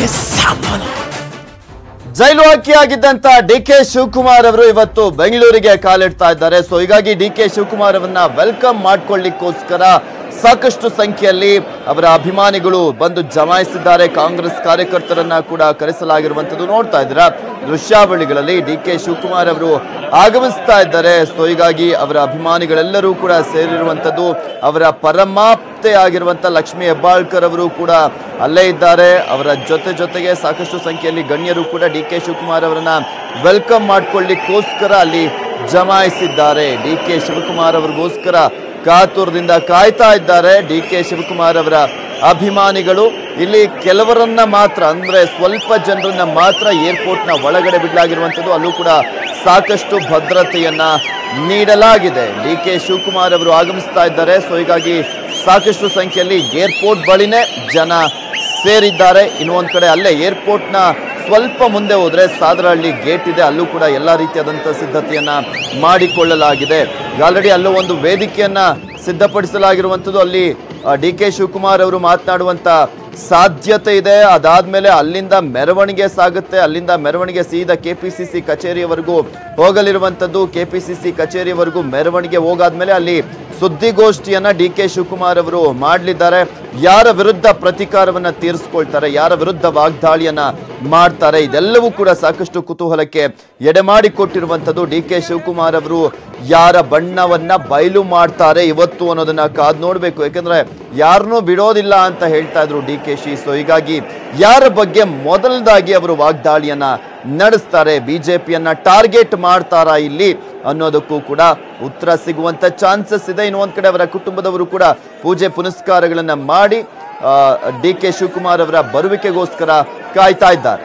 K ಸಾಂತ್ವನ. ಜೈಲು ಹಾಕಿಯಾಗಿದ್ದಂತ ಡಿ ಕೆ ಶಿವಕುಮಾರ್ ಅವರು ಇವತ್ತು ಬೆಂಗಳೂರಿಗೆ ಕಾಲಿಡ್ತಾ ಇದ್ದಾರೆ. ಸೊ ಹೀಗಾಗಿ ಡಿ ಕೆ ಶಿವಕುಮಾರ್ ಅವರನ್ನ ವೆಲ್ಕಮ್ ಮಾಡ್ಕೊಳ್ಳಿಕ್ಕೋಸ್ಕರ ಸಾಕಷ್ಟು ಸಂಖ್ಯೆಯಲ್ಲಿ ಅವರ ಅಭಿಮಾನಿಗಳು ಬಂದು ಜಮಾಯಿಸಿದ್ದಾರೆ. ಕಾಂಗ್ರೆಸ್ ಕಾರ್ಯಕರ್ತರನ್ನ ಕೂಡ ಕರೆಸಲಾಗಿರುವಂತದ್ದು ನೋಡ್ತಾ ಇದ್ದೀರಾ? ದೃಶ್ಯಾವಳಿಗಳಲ್ಲಿ ಡಿ ಕೆ ಶಿವಕುಮಾರ್ ಅವರು ಆಗಮಿಸ್ತಾ ಇದ್ದಾರೆ. ಸೊ ಹೀಗಾಗಿ ಅವರ ಅಭಿಮಾನಿಗಳೆಲ್ಲರೂ ಕೂಡ ಸೇರಿರುವಂಥದ್ದು, ಅವರ ಪರಮಾಪ್ತೆ ಲಕ್ಷ್ಮೀ ಲಕ್ಷ್ಮಿ ಹೆಬ್ಬಾಳ್ಕರ್ ಅವರು ಕೂಡ ಅಲ್ಲೇ ಇದ್ದಾರೆ. ಅವರ ಜೊತೆ ಜೊತೆಗೆ ಸಾಕಷ್ಟು ಸಂಖ್ಯೆಯಲ್ಲಿ ಗಣ್ಯರು ಕೂಡ ಡಿ ಕೆ ಶಿವಕುಮಾರ್ ಅವರನ್ನು ವೆಲ್ಕಮ್ ಮಾಡಿಕೊಳ್ಳಿಕ್ಕೋಸ್ಕರ ಅಲ್ಲಿ ಜಮಾಯಿಸಿದ್ದಾರೆ. ಡಿ ಕೆ ಶಿವಕುಮಾರ್ ಅವರಿಗೋಸ್ಕರ ಕಾತುರದಿಂದ ಕಾಯ್ತಾ ಇದ್ದಾರೆ. ಡಿ ಕೆ ಶಿವಕುಮಾರ್ ಅವರ ಅಭಿಮಾನಿಗಳು, ಇಲ್ಲಿ ಕೆಲವರನ್ನ ಮಾತ್ರ, ಅಂದ್ರೆ ಸ್ವಲ್ಪ ಜನರನ್ನ ಮಾತ್ರ ಏರ್ಪೋರ್ಟ್ನ ಒಳಗಡೆ ಬಿಡಲಾಗಿರುವಂತದ್ದು ಅಲ್ಲೂ ಕೂಡ ಸಾಕಷ್ಟು ಭದ್ರತೆಯನ್ನ ನೀಡಲಾಗಿದೆ. ಡಿ ಕೆ ಶಿವಕುಮಾರ್ ಅವರು ಆಗಮಿಸ್ತಾ ಇದ್ದಾರೆ, ಸೊ ಹೀಗಾಗಿ ಸಾಕಷ್ಟು ಸಂಖ್ಯೆಯಲ್ಲಿ ಏರ್ಪೋರ್ಟ್ ಬಳಿನೇ ಜನ ಸೇರಿದ್ದಾರೆ. ಇನ್ನು ಕಡೆ ಅಲ್ಲೇ ಏರ್ಪೋರ್ಟ್ನ ಸ್ವಲ್ಪ ಮುಂದೆ ಹೋದ್ರೆ ಸಾದರಹಳ್ಳಿ ಗೇಟ್ ಇದೆ, ಅಲ್ಲೂ ಕೂಡ ಎಲ್ಲ ರೀತಿಯಾದಂಥ ಸಿದ್ಧತೆಯನ್ನ ಮಾಡಿಕೊಳ್ಳಲಾಗಿದೆ. ಆಲ್ರೆಡಿ ಅಲ್ಲೂ ಒಂದು ವೇದಿಕೆಯನ್ನ ಸಿದ್ಧಪಡಿಸಲಾಗಿರುವಂಥದ್ದು, ಅಲ್ಲಿ ಡಿ ಕೆ ಶಿವಕುಮಾರ್ ಅವರು ಮಾತನಾಡುವಂತ ಸಾಧ್ಯತೆ ಇದೆ. ಅದಾದ್ಮೇಲೆ ಅಲ್ಲಿಂದ ಮೆರವಣಿಗೆ ಸಾಗುತ್ತೆ. ಅಲ್ಲಿಂದ ಮೆರವಣಿಗೆ ಸೀದಾ ಸಿ ಕಚೇರಿಯವರೆಗೂ ಹೋಗಲಿರುವಂಥದ್ದು ಸಿ ಕಚೇರಿಯವರೆಗೂ ಮೆರವಣಿಗೆ ಹೋಗಾದ್ಮೇಲೆ ಅಲ್ಲಿ ಸುದ್ದಿಗೋಷ್ಠಿಯನ್ನ ಡಿ ಕೆ ಶಿವಕುಮಾರ್ ಅವರು ಮಾಡಲಿದ್ದಾರೆ. ಯಾರ ವಿರುದ್ಧ ಪ್ರತೀಕಾರವನ್ನ ತೀರಿಸ್ಕೊಳ್ತಾರೆ, ಯಾರ ವಿರುದ್ಧ ವಾಗ್ದಾಳಿಯನ್ನ ಮಾಡ್ತಾರೆ, ಇದೆಲ್ಲವೂ ಕೂಡ ಸಾಕಷ್ಟು ಕುತೂಹಲಕ್ಕೆ ಎಡೆಮಾಡಿಕೊಟ್ಟಿರುವಂಥದ್ದು ಡಿ ಕೆ ಶಿವಕುಮಾರ್ ಅವರು. ಯಾರ ಬಣ್ಣವನ್ನ ಬಯಲು ಮಾಡ್ತಾರೆ ಇವತ್ತು ಅನ್ನೋದನ್ನ ಕಾದ್ ನೋಡ್ಬೇಕು. ಯಾಕಂದ್ರೆ ಯಾರನ್ನೂ ಬಿಡೋದಿಲ್ಲ ಅಂತ ಹೇಳ್ತಾ ಇದ್ರು ಡಿ ಕೆ ಶಿ. ಸೊ ಹೀಗಾಗಿ ಯಾರ ಬಗ್ಗೆ ಮೊದಲದಾಗಿ ಅವರು ವಾಗ್ದಾಳಿಯನ್ನ ನಡೆಸ್ತಾರೆ, ಬಿಜೆಪಿಯನ್ನ ಟಾರ್ಗೆಟ್ ಮಾಡ್ತಾರಾ ಇಲ್ಲಿ? ಅನ್ನೋದಕ್ಕೂ ಕೂಡ ಉತ್ತರ ಸಿಗುವಂತ ಚಾನ್ಸಸ್ ಇದೆ. ಇನ್ನು ಒಂದ್ ಕಡೆ ಅವರ ಕುಟುಂಬದವರು ಕೂಡ ಪೂಜೆ ಪುನಸ್ಕಾರಗಳನ್ನ ಮಾಡಿ ಡಿ ಕೆ ಶಿವಕುಮಾರ್ ಅವರ ಬರುವಿಕೆಗೋಸ್ಕರ ಕಾಯ್ತಾ ಇದ್ದಾರೆ.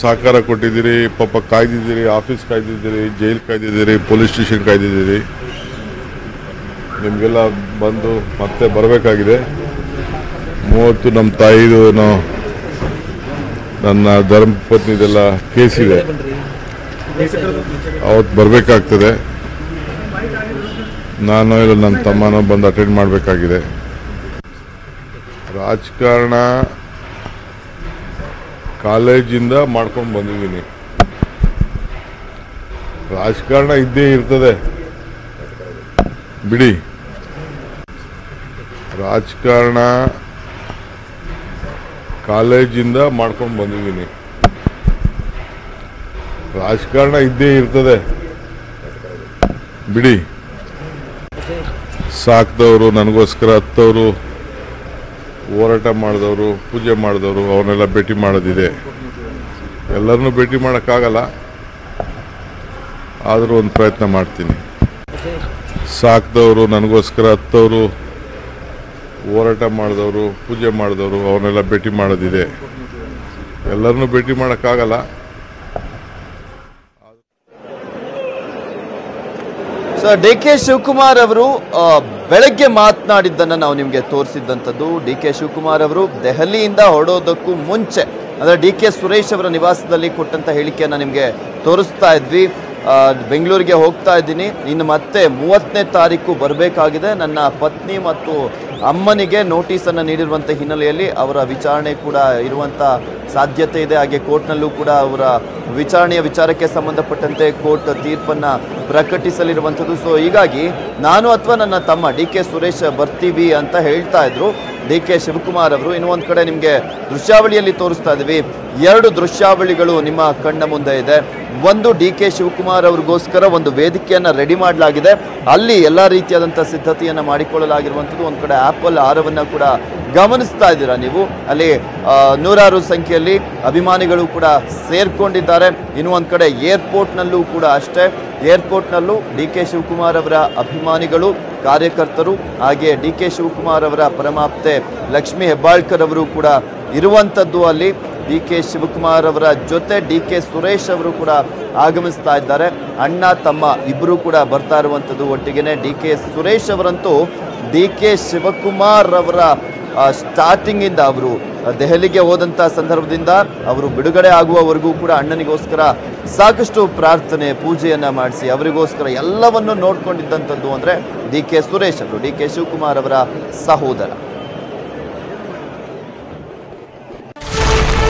ಸಹಕಾರ ಕೊಟ್ಟಿದ್ದೀರಿ, ಪಾಪ ಕಾಯ್ದಿದ್ದೀರಿ, ಆಫೀಸ್ ಕಾಯ್ದಿದ್ದೀರಿ, ಜೈಲ್ ಕಾಯ್ದಿದ್ದೀರಿ, ಪೊಲೀಸ್ ಸ್ಟೇಷನ್ ಕಾಯ್ದಿದ್ದೀರಿ. ನಿಮಗೆಲ್ಲ ಬಂದು ಮತ್ತೆ ಬರಬೇಕಾಗಿದೆ. ಮೂವತ್ತು ನಮ್ಮ ತಾಯಿದು ನನ್ನ ಧರ್ಮಪತ್ನಿದೆಲ್ಲ ಕೇಸಿದೆ ಅವತ್ತು ಬರಬೇಕಾಗ್ತದೆ. ನಾನು ಇಲ್ಲ, ನನ್ನ ತಮ್ಮನೋ ಬಂದು ಅಟೆಂಡ್ ಮಾಡಬೇಕಾಗಿದೆ. ರಾಜಕಾರಣ ಕಾಲೇಜಿಂದ ಮಾಡ್ಕೊಂಡು ಬಂದಿದ್ದೀನಿ. ರಾಜಕಾರಣ ಇದ್ದೇ ಇರ್ತದೆ. ಬಿಡಿ. ರಾಜಕಾರಣ ಕಾಲೇಜಿಂದ ಮಾಡ್ಕೊಂಡು ಬಂದಿದ್ದೀನಿ. ರಾಜಕಾರಣ ಇದ್ದೇ ಇರ್ತದೆ. ಬಿಡಿ. ಸಾಕ್ದವರು ನನಗೋಸ್ಕರ ಹತ್ತವರು. ಹೋರಾಟ ಮಾಡಿದವರು, ಪೂಜೆ ಮಾಡಿದವರು ಅವನ್ನೆಲ್ಲ ಭೇಟಿ ಮಾಡೋದಿದೆ. ಎಲ್ಲರನ್ನೂ ಭೇಟಿ ಮಾಡೋಕ್ಕಾಗಲ್ಲ. ಆದರೂ ಒಂದು ಪ್ರಯತ್ನ ಮಾಡ್ತೀನಿ. ಸಾಕ್ದವರು, ನನಗೋಸ್ಕರ ಹತ್ತವರು, ಹೋರಾಟ ಮಾಡಿದವರು, ಪೂಜೆ ಮಾಡಿದವರು ಅವನ್ನೆಲ್ಲ ಭೇಟಿ ಮಾಡೋದಿದೆ. ಎಲ್ಲರನ್ನೂ ಭೇಟಿ ಮಾಡೋಕ್ಕಾಗಲ್ಲ. ಸೊ ಡಿ ಕೆ ಶಿವಕುಮಾರ್ ಅವರು ಬೆಳಗ್ಗೆ ಮಾತನಾಡಿದ್ದನ್ನು ನಾವು ನಿಮಗೆ ತೋರಿಸಿದ್ದಂಥದ್ದು. ಡಿ ಕೆ ಶಿವಕುಮಾರ್ ಅವರು ದೆಹಲಿಯಿಂದ ಹೊರಡೋದಕ್ಕೂ ಮುಂಚೆ, ಅಂದರೆ ಡಿ ಕೆ ಸುರೇಶ್ ಅವರ ನಿವಾಸದಲ್ಲಿ ಕೊಟ್ಟಂಥ ಹೇಳಿಕೆಯನ್ನು ನಿಮಗೆ ತೋರಿಸ್ತಾ ಇದ್ವಿ. ಬೆಂಗಳೂರಿಗೆ ಹೋಗ್ತಾ ಇದ್ದೀನಿ. ಇನ್ನು ಮತ್ತೆ ಮೂವತ್ತನೇ ತಾರೀಕು ಬರಬೇಕಾಗಿದೆ. ನನ್ನ ಪತ್ನಿ ಮತ್ತು ಅಮ್ಮನಿಗೆ ನೋಟಿಸನ್ನು ನೀಡಿರುವಂಥ ಹಿನ್ನೆಲೆಯಲ್ಲಿ ಅವರ ವಿಚಾರಣೆ ಕೂಡ ಇರುವಂಥ ಸಾಧ್ಯತೆ ಇದೆ. ಹಾಗೆ ಕೋರ್ಟ್ನಲ್ಲೂ ಕೂಡ ಅವರ ವಿಚಾರಣೆಯ ವಿಚಾರಕ್ಕೆ ಸಂಬಂಧಪಟ್ಟಂತೆ ಕೋರ್ಟ್ ತೀರ್ಪನ್ನು ಪ್ರಕಟಿಸಲಿರುವಂಥದ್ದು. ಸೊ ಹೀಗಾಗಿ ನಾನು ಅಥವಾ ನನ್ನ ತಮ್ಮ ಡಿ ಕೆ ಸುರೇಶ್ ಬರ್ತೀವಿ ಅಂತ ಹೇಳ್ತಾ ಇದ್ರು. ಡಿ ಕೆ ಶಿವಕುಮಾರ್ ಅವರು ಇನ್ನೂ ಒಂದು ಕಡೆ ನಿಮಗೆ ದೃಶ್ಯಾವಳಿಯಲ್ಲಿ ತೋರಿಸ್ತಾ ಇದ್ದೀವಿ ಎರಡು ದೃಶ್ಯಾವಳಿಗಳು ನಿಮ್ಮ ಕಣ್ಣ ಮುಂದೆ ಇದೆ. ಒಂದು ಡಿ ಕೆ ಶಿವಕುಮಾರ್ ಅವ್ರಿಗೋಸ್ಕರ ಒಂದು ವೇದಿಕೆಯನ್ನು ರೆಡಿ ಮಾಡಲಾಗಿದೆ. ಅಲ್ಲಿ ಎಲ್ಲ ರೀತಿಯಾದಂಥ ಸಿದ್ಧತೆಯನ್ನು ಮಾಡಿಕೊಳ್ಳಲಾಗಿರುವಂಥದ್ದು. ಒಂದು ಕಡೆ ಆ್ಯಪಲ್ ಆರವನ್ನು ಕೂಡ ಗಮನಿಸ್ತಾ ಇದ್ದೀರಾ ನೀವು? ಅಲ್ಲಿ ನೂರಾರು ಸಂಖ್ಯೆಯಲ್ಲಿ ಅಭಿಮಾನಿಗಳು ಕೂಡ ಸೇರ್ಕೊಂಡಿದ್ದಾರೆ. ಇನ್ನು ಒಂದು ಕಡೆ ಏರ್ಪೋರ್ಟ್ನಲ್ಲೂ ಕೂಡ ಅಷ್ಟೇ. ಏರ್ಪೋರ್ಟ್ನಲ್ಲೂ ಡಿ ಕೆ ಶಿವಕುಮಾರ್ ಅವರ ಅಭಿಮಾನಿಗಳು, ಕಾರ್ಯಕರ್ತರು, ಹಾಗೆ ಡಿ ಕೆ ಶಿವಕುಮಾರ್ ಅವರ ಪರಮಾಪ್ತೆ ಲಕ್ಷ್ಮೀ ಹೆಬ್ಬಾಳ್ಕರ್ ಅವರು ಕೂಡ ಇರುವಂಥದ್ದು ಅಲ್ಲಿ. ಡಿ ಕೆ ಶಿವಕುಮಾರ್ ಅವರ ಜೊತೆ ಡಿ ಕೆ ಸುರೇಶ್ ಅವರು ಕೂಡ ಆಗಮಿಸ್ತಾ ಇದ್ದಾರೆ. ಅಣ್ಣ, ತಮ್ಮ ಇಬ್ಬರು ಕೂಡ ಬರ್ತಾ ಇರುವಂಥದ್ದು ಒಟ್ಟಿಗೆ ಡಿ ಕೆ ಸುರೇಶ್ ಅವರಂತೂ ಡಿ ಕೆ ಶಿವಕುಮಾರ್ ಅವರ ಸ್ಟಾರ್ಟಿಂಗಿಂದ ಅವರು ದೆಹಲಿಗೆ ಹೋದಂಥ ಸಂದರ್ಭದಿಂದ ಅವರು ಬಿಡುಗಡೆ ಆಗುವವರೆಗೂ ಕೂಡ ಅಣ್ಣನಿಗೋಸ್ಕರ ಸಾಕಷ್ಟು ಪ್ರಾರ್ಥನೆ, ಪೂಜೆಯನ್ನು ಮಾಡಿಸಿ ಅವರಿಗೋಸ್ಕರ ಎಲ್ಲವನ್ನು ನೋಡ್ಕೊಂಡಿದ್ದಂಥದ್ದು ಅಂದರೆ ಡಿ ಕೆ ಸುರೇಶ್ ಅವರು, ಡಿ ಕೆ ಶಿವಕುಮಾರ್ ಅವರ ಸಹೋದರ.